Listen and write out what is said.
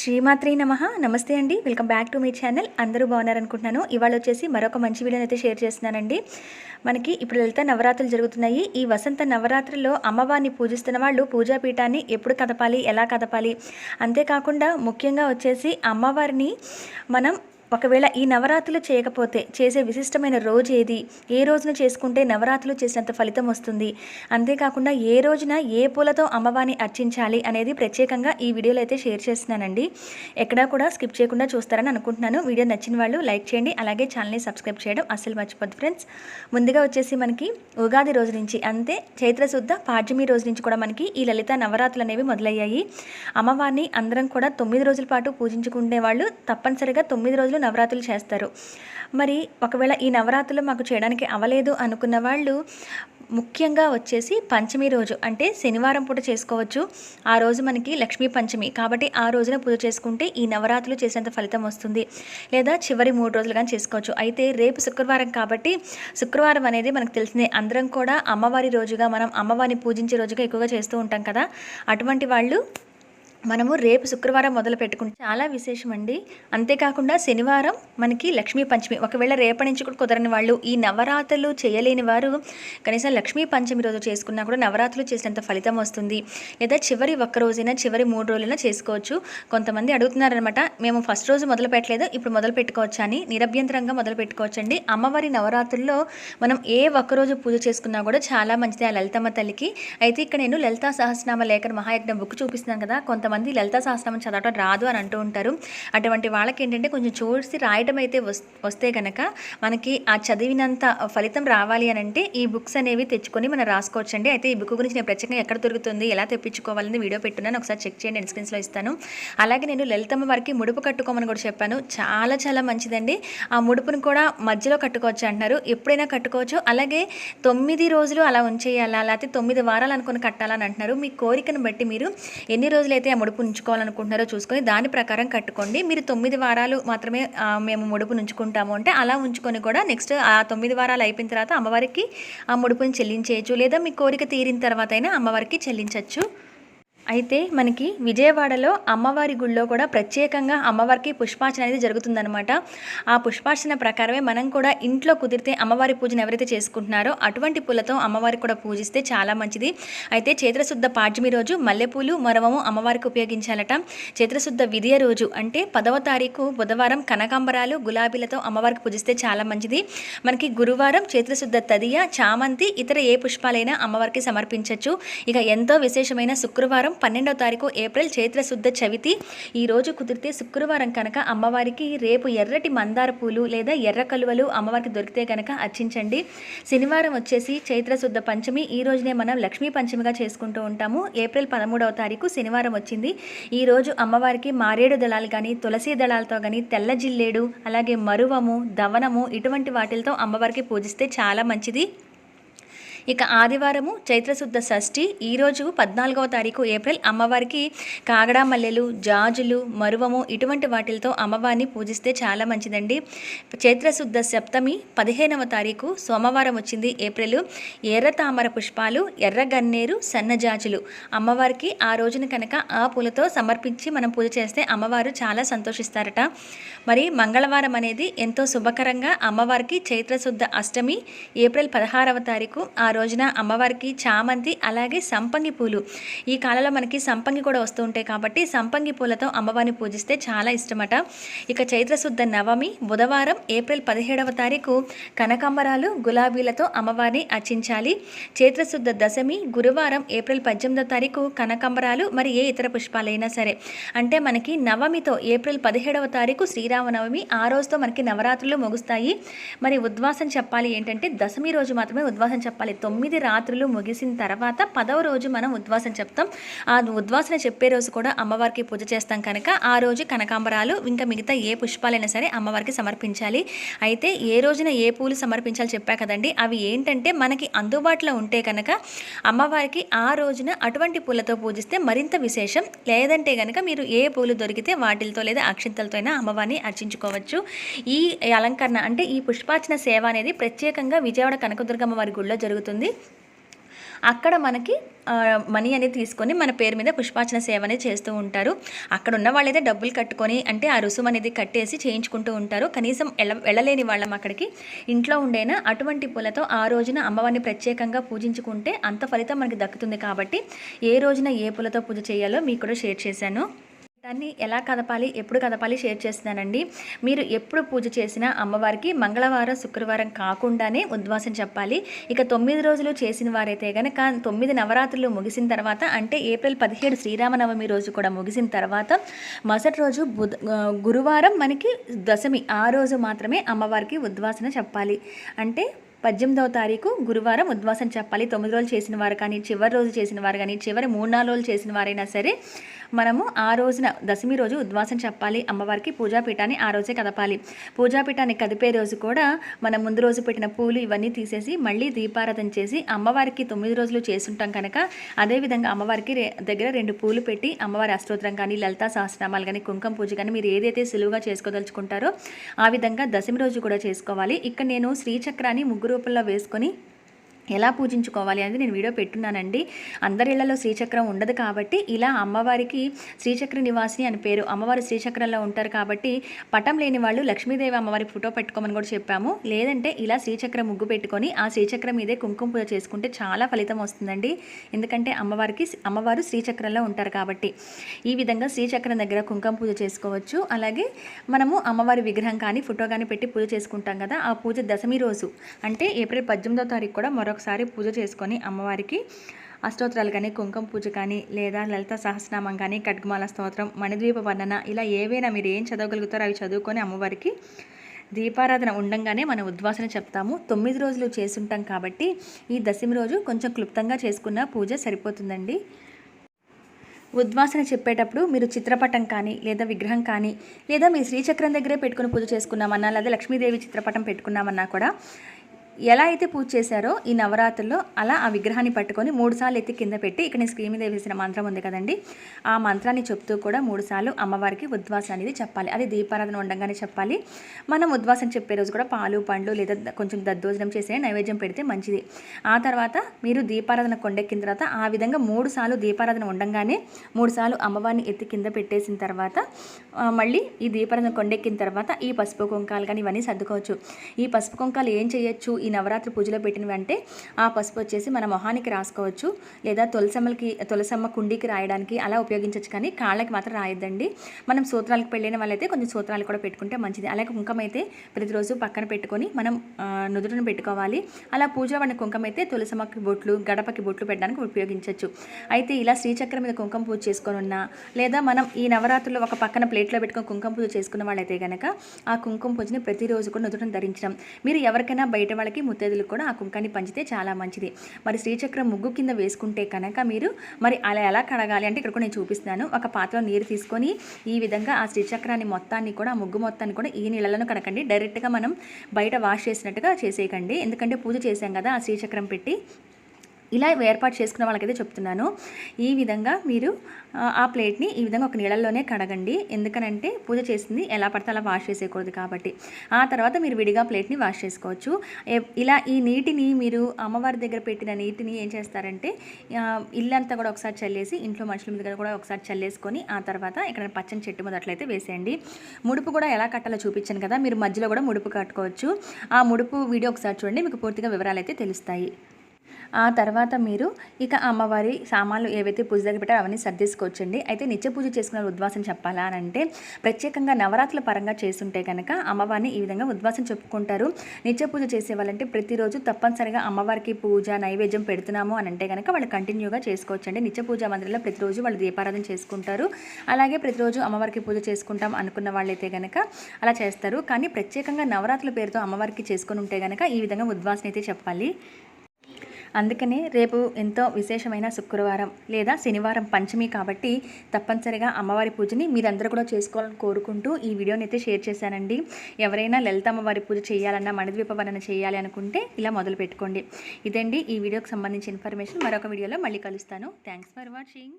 శ్రీమాత్రి నమ. నమస్తే అండి. Welcome back to my channel. అందరూ బాగున్నారనుకుంటున్నాను. ఇవాళ వచ్చేసి మరొక మంచి వీడియోని అయితే షేర్ చేస్తున్నానండి. మనకి ఇప్పుడు లలిత నవరాత్రులు జరుగుతున్నాయి. ఈ వసంత నవరాత్రుల్లో అమ్మవారిని పూజిస్తున్న వాళ్ళు పూజాపీఠాన్ని ఎప్పుడు కదపాలి? ఎలా కదపాలి? అంతేకాకుండా ముఖ్యంగా వచ్చేసి అమ్మవారిని మనం ఒకవేళ ఈ నవరాత్రులు చేయకపోతే చేసే విశిష్టమైన రోజు ఏది? ఏ రోజున చేసుకుంటే నవరాత్రులు చేసినంత ఫలితం వస్తుంది? అంతేకాకుండా ఏ రోజున ఏ పూలతో అమ్మవారిని అర్చించాలి అనేది ప్రత్యేకంగా ఈ వీడియోలో అయితే షేర్ చేస్తున్నానండి. ఎక్కడా కూడా స్కిప్ చేయకుండా చూస్తారని అనుకుంటున్నాను. వీడియో నచ్చిన వాళ్ళు లైక్ చేయండి. అలాగే ఛానల్ని సబ్స్క్రైబ్ చేయడం అస్సలు మర్చిపోద్దు ఫ్రెండ్స్. ముందుగా వచ్చేసి మనకి ఉగాది రోజు నుంచి అంతే చైత్రశుద్ధ పాడ్యమి రోజు నుంచి కూడా మనకి ఈ లలిత నవరాత్రులు అనేవి మొదలయ్యాయి. అమ్మవారిని అందరం కూడా తొమ్మిది రోజుల పాటు పూజించుకునే వాళ్ళు తప్పనిసరిగా తొమ్మిది రోజులు నవరాత్రులు చేస్తారు. మరి ఒకవేళ ఈ నవరాత్రులు మాకు చేయడానికి అవలేదు అనుకున్న వాళ్ళు ముఖ్యంగా వచ్చేసి పంచమి రోజు అంటే శనివారం పూట చేసుకోవచ్చు. ఆ రోజు మనకి లక్ష్మీ పంచమి కాబట్టి ఆ రోజున పూజ చేసుకుంటే ఈ నవరాత్రులు చేసేంత ఫలితం వస్తుంది. లేదా చివరి మూడు రోజులు కానీ చేసుకోవచ్చు. అయితే రేపు శుక్రవారం కాబట్టి శుక్రవారం అనేది మనకు తెలిసిందే. అందరం కూడా అమ్మవారి రోజుగా మనం అమ్మవారిని పూజించే రోజుగా ఎక్కువగా చేస్తూ ఉంటాం కదా. అటువంటి వాళ్ళు మనము రేపు శుక్రవారం మొదలు పెట్టుకుంటే చాలా విశేషం అండి అంతేకాకుండా శనివారం మనకి లక్ష్మీ పంచమి. ఒకవేళ రేపటి నుంచి కూడా కుదరని వాళ్ళు ఈ నవరాత్రులు చేయలేని వారు కనీసం లక్ష్మీ పంచమి రోజు చేసుకున్నా కూడా నవరాత్రులు చేసినంత ఫలితం వస్తుంది. లేదా చివరి ఒక్క రోజైనా చివరి మూడు రోజులైనా చేసుకోవచ్చు. కొంతమంది అడుగుతున్నారనమాట మేము ఫస్ట్ రోజు మొదలు పెట్టలేదు ఇప్పుడు మొదలు పెట్టుకోవచ్చు అని. నిరభ్యంతరంగా మొదలు పెట్టుకోవచ్చండి. అమ్మవారి నవరాత్రుల్లో మనం ఏ ఒక్క రోజు పూజ చేసుకున్నా కూడా చాలా మంచిది ఆ లలితమ్మ తల్లికి. అయితే ఇక్కడ నేను లలితా సహస్రనామ లేఖన మహాయజ్ఞ బుక్ చూపిస్తున్నాను కదా కొంతమంది కొంతమంది లలిత శాస్త్రం చదవటం రాదు అని అంటూ ఉంటారు. అటువంటి వాళ్ళకి ఏంటంటే కొంచెం చూసి రాయటం అయితే వస్- వస్తే కనుక మనకి ఆ చదివినంత ఫలితం రావాలి అని అంటే ఈ బుక్స్ అనేవి తెచ్చుకొని మనం రాసుకోవచ్చండి. అయితే ఈ బుక్ గురించి నేను ప్రత్యేకంగా ఎక్కడ దొరుకుతుంది ఎలా తెప్పించుకోవాలని వీడియో పెట్టున్నాను. ఒకసారి చెక్ చేయండి ఎండ్ స్క్రీన్స్లో ఇస్తాను. అలాగే నేను లలితమ్మ వారికి ముడుపు కట్టుకోమని కూడా చెప్పాను. చాలా చాలా మంచిదండి. ఆ ముడుపును కూడా మధ్యలో కట్టుకోవచ్చు అంటున్నారు. ఎప్పుడైనా కట్టుకోవచ్చు. అలాగే తొమ్మిది రోజులు అలా ఉంచేయాలా? లేకపోతే తొమ్మిది వారాలు అనుకుని కట్టాలని అంటున్నారు. మీ కోరికను బట్టి మీరు ఎన్ని రోజులైతే ఆ ముడుపు ఉంచుకోవాలనుకుంటున్నారో చూసుకొని దాని ప్రకారం కట్టుకోండి. మీరు తొమ్మిది వారాలు మాత్రమే మేము ముడుపు ఉంచుకుంటాము అంటే అలా ఉంచుకొని కూడా నెక్స్ట్ ఆ తొమ్మిది వారాలు అయిపోయిన తర్వాత అమ్మవారికి ఆ ముడుపుని చెల్లించేయచ్చు. లేదా మీ కోరిక తీరిన తర్వాత అయినా అమ్మవారికి చెల్లించవచ్చు అయితే మనకి విజయవాడలో అమ్మవారి గుళ్ళో కూడా ప్రత్యేకంగా అమ్మవారికి పుష్పార్చన అనేది జరుగుతుందనమాట ఆ పుష్పార్చన ప్రకారమే మనం కూడా ఇంట్లో కుదిరితే అమ్మవారి పూజను ఎవరైతే చేసుకుంటున్నారో అటువంటి పూలతో అమ్మవారికి కూడా పూజిస్తే చాలా మంచిది. అయితే చైత్రశుద్ధ పాడ్యమి రోజు మల్లెపూలు మరవము అమ్మవారికి ఉపయోగించాలట. చైత్రశుద్ధ విధియ రోజు అంటే పదవ తారీఖు బుధవారం కనకాంబరాలు గులాబీలతో అమ్మవారికి పూజిస్తే చాలా మంచిది. మనకి గురువారం చైత్రశుద్ధ తదియ చామంతి ఇతర ఏ పుష్పాలైనా అమ్మవారికి సమర్పించవచ్చు ఇక ఎంతో విశేషమైన శుక్రవారం పన్నెండవ తారీఖు ఏప్రిల్ చైత్రశుద్ధ చవితి. ఈరోజు కుదిరితే శుక్రవారం కనుక అమ్మవారికి రేపు ఎర్రటి మందార పూలు లేదా ఎర్ర కలువలు అమ్మవారికి దొరికితే కనుక అర్చించండి. శనివారం వచ్చేసి చైత్రశుద్ధ పంచమి. ఈ రోజునే మనం లక్ష్మీ పంచమిగా చేసుకుంటూ ఉంటాము. ఏప్రిల్ పదమూడవ తారీఖు శనివారం వచ్చింది. ఈ రోజు అమ్మవారికి మారేడు దళాలు కానీ తులసి దళాలతో కానీ తెల్ల జిల్లేడు అలాగే మరువము దవనము ఇటువంటి వాటిలతో అమ్మవారికి పూజిస్తే చాలా మంచిది. ఇక ఆదివారము చైత్రశుద్ధ షష్ఠి ఈరోజు పద్నాలుగవ తారీఖు ఏప్రిల్ అమ్మవారికి కాగడా మల్లెలు జాజులు మరువము ఇటువంటి వాటిలతో అమ్మవారిని పూజిస్తే చాలా మంచిదండి. చైత్రశుద్ధ సప్తమి పదిహేనవ తారీఖు సోమవారం వచ్చింది ఏప్రిల్. ఎర్ర తామర పుష్పాలు ఎర్ర గన్నేరు సన్నజాజులు అమ్మవారికి ఆ రోజున కనుక ఆ పూలతో సమర్పించి మనం పూజ చేస్తే అమ్మవారు చాలా సంతోషిస్తారట. మరి మంగళవారం అనేది ఎంతో శుభకరంగా అమ్మవారికి చైత్రశుద్ధ అష్టమి ఏప్రిల్ పదహారవ తారీఖు ఆ రోజున అమ్మవారికి చామంతి అలాగే సంపంగి పూలు. ఈ కాలంలో మనకి సంపంగి కూడా వస్తూ ఉంటాయి కాబట్టి సంపంగి పూలతో అమ్మవారిని పూజిస్తే చాలా ఇష్టమట. ఇక చైత్రశుద్ధ నవమి బుధవారం ఏప్రిల్ పదిహేడవ తారీఖు కనకాంబరాలు గులాబీలతో అమ్మవారిని అర్చించాలి. చైత్రశుద్ధ దశమి గురువారం ఏప్రిల్ పద్దెనిమిదవ తారీఖు కనకాంబరాలు మరి ఏ ఇతర పుష్పాలైనా సరే. అంటే మనకి నవమితో ఏప్రిల్ పదిహేడవ తారీఖు శ్రీరామనవమి ఆ రోజుతో మనకి నవరాత్రులు ముగుస్తాయి. మరి ఉద్వాసం చెప్పాలి ఏంటంటే దశమి రోజు మాత్రమే ఉద్వాసం చెప్పాలి. తొమ్మిది రాత్రులు ముగిసిన తర్వాత పదవ రోజు మనం ఉద్వాసం చెప్తాం. ఆ ఉద్వాసన చెప్పే రోజు కూడా అమ్మవారికి పూజ చేస్తాం కనుక ఆ రోజు కనకాంబరాలు ఇంకా మిగతా ఏ పుష్పాలైనా సరే అమ్మవారికి సమర్పించాలి. అయితే ఏ రోజున ఏ పూలు సమర్పించాలి చెప్పా కదండి? అవి ఏంటంటే మనకి అందుబాటులో ఉంటే కనుక అమ్మవారికి ఆ రోజున అటువంటి పూలతో పూజిస్తే మరింత విశేషం. లేదంటే కనుక మీరు ఏ పూలు దొరికితే వాటిలతో లేదా అక్షింతలతో అయినా అమ్మవారిని అర్చించుకోవచ్చు. ఈ అలంకరణ అంటే ఈ పుష్పార్చన సేవ అనేది ప్రత్యేకంగా విజయవాడ కనకదుర్గమ్మ వారి గుడిలో జరుగుతుంది. అక్కడ మనకి మనీ అనేది తీసుకొని మన పేరు మీద పుష్పార్చన సేవ అనేది చేస్తూ ఉంటారు. అక్కడ ఉన్న వాళ్ళైతే డబ్బులు కట్టుకొని అంటే ఆ రుసుము అనేది కట్టేసి చేయించుకుంటూ ఉంటారు. కనీసం వెళ్ళలేని వాళ్ళం అక్కడికి. ఇంట్లో ఉండేనా అటువంటి పూలతో ఆ రోజున అమ్మవారిని ప్రత్యేకంగా పూజించుకుంటే అంత ఫలితం మనకి దక్కుతుంది కాబట్టి ఏ రోజున ఏ పూలతో పూజ చేయాలో మీకు కూడా షేర్ చేశాను. దాన్ని ఎలా కదపాలి ఎప్పుడు కదపాలి షేర్ చేస్తున్నానండి. మీరు ఎప్పుడు పూజ చేసినా అమ్మవారికి మంగళవారం శుక్రవారం కాకుండానే ఉద్వాసం చెప్పాలి. ఇక తొమ్మిది రోజులు చేసిన వారైతే కనుక తొమ్మిది నవరాత్రులు ముగిసిన తర్వాత అంటే ఏప్రిల్ పదిహేడు శ్రీరామనవమి రోజు కూడా ముగిసిన తర్వాత మరుసటి రోజు బుధ గురువారం మనకి దశమి ఆ రోజు మాత్రమే అమ్మవారికి ఉద్వాసన చెప్పాలి. అంటే పద్దెనిమిదవ తారీఖు గురువారం ఉద్వాసం చెప్పాలి. తొమ్మిది రోజులు చేసిన వారు కానీ చివరి రోజు చేసిన వారు కానీ చివరి మూడు నాలుగు రోజులు చేసిన వారైనా సరే మనము ఆ రోజున దశమి రోజు ఉద్వాసం చెప్పాలి. అమ్మవారికి పూజాపీఠాన్ని ఆ రోజే కదపాలి. పూజాపీఠాన్ని కదిపే రోజు కూడా మనం ముందు రోజు పెట్టిన పూలు ఇవన్నీ తీసేసి మళ్ళీ దీపారాధన చేసి అమ్మవారికి తొమ్మిది రోజులు చేసుంటాం కనుక అదేవిధంగా అమ్మవారికి దగ్గర రెండు పూలు పెట్టి అమ్మవారి అష్టోత్తరం కానీ లలితా సహస్రనామాలు కానీ కుంకుమ పూజ కానీ మీరు ఏదైతే సులువుగా చేసుకోదలుచుకుంటారో ఆ విధంగా దశమి రోజు కూడా చేసుకోవాలి. ఇక్కడ నేను శ్రీచక్రాన్ని ముగ్గురు రూపంలో వేసుకొని ఎలా పూజించుకోవాలి అనేది నేను వీడియో పెట్టున్నానండి. అందరి ఇళ్ళలో శ్రీచక్రం ఉండదు కాబట్టి ఇలా అమ్మవారికి శ్రీచక్ర నివాసిని అని పేరు అమ్మవారు శ్రీచక్రంలో ఉంటారు కాబట్టి పటం లేని వాళ్ళు లక్ష్మీదేవి అమ్మవారి ఫోటో పెట్టుకోమని కూడా చెప్పాము. లేదంటే ఇలా శ్రీచక్ర ముగ్గు పెట్టుకొని ఆ శ్రీచక్రం మీదే కుంకుమ పూజ చేసుకుంటే చాలా ఫలితం వస్తుందండి. ఎందుకంటే అమ్మవారికి అమ్మవారు శ్రీచక్రంలో ఉంటారు కాబట్టి ఈ విధంగా శ్రీచక్రం దగ్గర కుంకుమ పూజ చేసుకోవచ్చు. అలాగే మనము అమ్మవారి విగ్రహం కానీ ఫోటో కానీ పెట్టి పూజ చేసుకుంటాం కదా. ఆ పూజ దశమి రోజు అంటే ఏప్రిల్ పద్దెనిమిదో తారీఖు కూడా మరొకసారి పూజ చేసుకొని అమ్మవారికి అష్టోత్తరాలు కానీ కుంకుమ పూజ కానీ లేదా లలిత సహస్రనామం కానీ ఖడ్గమాల స్తోత్రం మణిద్వీప వర్ణన ఇలా ఏవైనా మీరు ఏం చదవగలుగుతారో అవి చదువుకొని అమ్మవారికి దీపారాధన ఉండంగానే మనం ఉద్వాసన చెప్తాము. తొమ్మిది రోజులు చేసుంటాం కాబట్టి ఈ దశమి రోజు కొంచెం క్లుప్తంగా చేసుకున్న పూజ సరిపోతుందండి. ఉద్వాసన చెప్పేటప్పుడు మీరు చిత్రపటం కానీ లేదా విగ్రహం కానీ లేదా మీ శ్రీచక్రం దగ్గరే పెట్టుకుని పూజ చేసుకున్నామన్నా లేదా లక్ష్మీదేవి చిత్రపటం పెట్టుకున్నామన్నా కూడా ఎలా అయితే పూజ చేశారో ఈ నవరాత్రుల్లో అలా ఆ విగ్రహాన్ని పట్టుకొని మూడు సార్లు ఎత్తి కింద పెట్టి ఇక్కడ నేను స్క్రీన్ మీద వేసిన మంత్రం ఉంది కదండి ఆ మంత్రాన్ని చెప్తూ కూడా మూడు సార్లు అమ్మవారికి ఉద్వాసం అనేది చెప్పాలి. అది దీపారాధన ఉండగానే చెప్పాలి. మనం ఉద్వాసం చెప్పే రోజు కూడా పాలు పండ్లు లేదా కొంచెం దద్దోజనం చేసే నైవేద్యం పెడితే మంచిది. ఆ తర్వాత మీరు దీపారాధన కొండెక్కిన తర్వాత ఆ విధంగా మూడు సార్లు దీపారాధన ఉండగానే మూడు సార్లు అమ్మవారిని ఎత్తి కింద పెట్టేసిన తర్వాత మళ్ళీ ఈ దీపారాధన కొండెక్కిన తర్వాత ఈ పసుపు కుంకాలు కానీ ఇవన్నీ సర్దుకోవచ్చు. ఈ పసుపు కుంకాలు ఏం చేయొచ్చు? ఈ నవరాత్రి పూజలో పెట్టినవి అంటే ఆ పసుపు వచ్చేసి మన మొహానికి రాసుకోవచ్చు. లేదా తులసమ్మలకి తులసమ్మ కుండీకి రాయడానికి అలా ఉపయోగించవచ్చు కానీ కాళ్ళకి మాత్రం రాయొద్దండి. మనం సూత్రాలకు పెళ్ళిన వాళ్ళైతే కొంచెం సూత్రాలు కూడా పెట్టుకుంటే మంచిది. అలాగే కుంకమైతే అయితే ప్రతిరోజు పక్కన పెట్టుకొని మనం నుదుటను పెట్టుకోవాలి. అలా పూజ వాడిన కుంకమైతే అయితే తులసమ్మకి బొట్లు గడపకి బొట్లు పెట్టడానికి ఉపయోగించవచ్చు అయితే ఇలా శ్రీచక్రం మీద కుంకుమ పూజ చేసుకొని ఉన్నా లేదా మనం ఈ నవరాత్రుల్లో ఒక పక్కన ప్లేట్లో పెట్టుకొని కుంకుమ పూజ చేసుకున్న వాళ్ళైతే కనుక ఆ కుంకుమ పూజని ప్రతిరోజు కూడా నుదుటను ధరించడం. మీరు ఎవరికైనా బయట వాళ్ళకి ముత్తైదులకు కూడా ఆ కుంకాన్ని పంచితే చాలా మంచిది. మరి శ్రీచక్రం ముగ్గు కింద వేసుకుంటే కనుక మీరు మరి అలా ఎలా కడగాలి అంటే ఇక్కడ కూడా నేను చూపిస్తున్నాను. ఒక పాత్రలో నీరు తీసుకొని ఈ విధంగా ఆ శ్రీచక్రాన్ని మొత్తాన్ని కూడా ఆ ముగ్గు మొత్తాన్ని కూడా ఈ నీళ్ళలో కడకండి. డైరెక్ట్గా మనం బయట వాష్ చేసినట్టుగా చేసేయకండి. ఎందుకంటే పూజ చేసాం కదా ఆ శ్రీచక్రం పెట్టి. ఇలా ఏర్పాటు చేసుకున్న వాళ్ళకైతే చెప్తున్నాను. ఈ విధంగా మీరు ఆ, ప్లేట్ని ఈ విధంగా ఒక నీళ్ళల్లోనే కడగండి. ఎందుకనంటే పూజ చేసింది ఎలా పడితే అలా వాష్ చేసేయకూడదు కాబట్టి. ఆ తర్వాత మీరు విడిగా ప్లేట్ని వాష్ చేసుకోవచ్చు. ఇలా ఈ నీటిని మీరు అమ్మవారి దగ్గర పెట్టిన నీటిని ఏం చేస్తారంటే ఇల్లంతా కూడా ఒకసారి చల్లేసి ఇంట్లో మనుషుల దగ్గర కూడా ఒకసారి చల్లేసుకొని ఆ తర్వాత ఇక్కడ పచ్చని చెట్టు మొదట్లయితే వేసేయండి. ముడుపు కూడా ఎలా కట్టాలో చూపించాను కదా మీరు మధ్యలో కూడా ముడుపు కట్టుకోవచ్చు. ఆ ముడుపు వీడియో ఒకసారి చూడండి మీకు పూర్తిగా వివరాలు అయితే తెలుస్తాయి. ఆ తర్వాత మీరు ఇక అమ్మవారి సామాన్లు ఏవైతే పూజ దగ్గర పెట్టారో అవన్నీ సర్దేసుకోవచ్చండి. అయితే నిత్య పూజ చేసుకున్న ఉద్వాసం చెప్పాలా అని అంటే ప్రత్యేకంగా నవరాత్రుల పరంగా చేస్తుంటే కనుక అమ్మవారిని ఈ విధంగా ఉద్వాసం చెప్పుకుంటారు. నిత్య పూజ చేసే వాళ్ళంటే ప్రతిరోజు తప్పనిసరిగా అమ్మవారికి పూజ నైవేద్యం పెడుతున్నాము అని అంటే కనుక వాళ్ళు కంటిన్యూగా చేసుకోవచ్చండి. నిత్య పూజ మందిరంలో ప్రతిరోజు వాళ్ళు దీపారాధన చేసుకుంటారు. అలాగే ప్రతిరోజు అమ్మవారికి పూజ చేసుకుంటాం అనుకున్న వాళ్ళైతే కనుక అలా చేస్తారు. కానీ ప్రత్యేకంగా నవరాత్రుల పేరుతో అమ్మవారికి చేసుకొని ఉంటే కనుక ఈ విధంగా ఉద్వాసన అయితే చెప్పాలి. అందుకనే రేపు ఎంతో విశేషమైన శుక్రవారం లేదా శనివారం పంచమి కాబట్టి తప్పనిసరిగా అమ్మవారి పూజని మీరందరూ కూడా చేసుకోవాలని కోరుకుంటూ ఈ వీడియోని అయితే షేర్ చేశానండి. ఎవరైనా లలిత అమ్మవారి పూజ చేయాలన్నా మణిద్వీపవరణ చేయాలి అనుకుంటే ఇలా మొదలు పెట్టుకోండి. ఇదండి ఈ వీడియోకి సంబంధించిన ఇన్ఫర్మేషన్. మరొక వీడియోలో మళ్ళీ కలుస్తాను. Thanks for watching.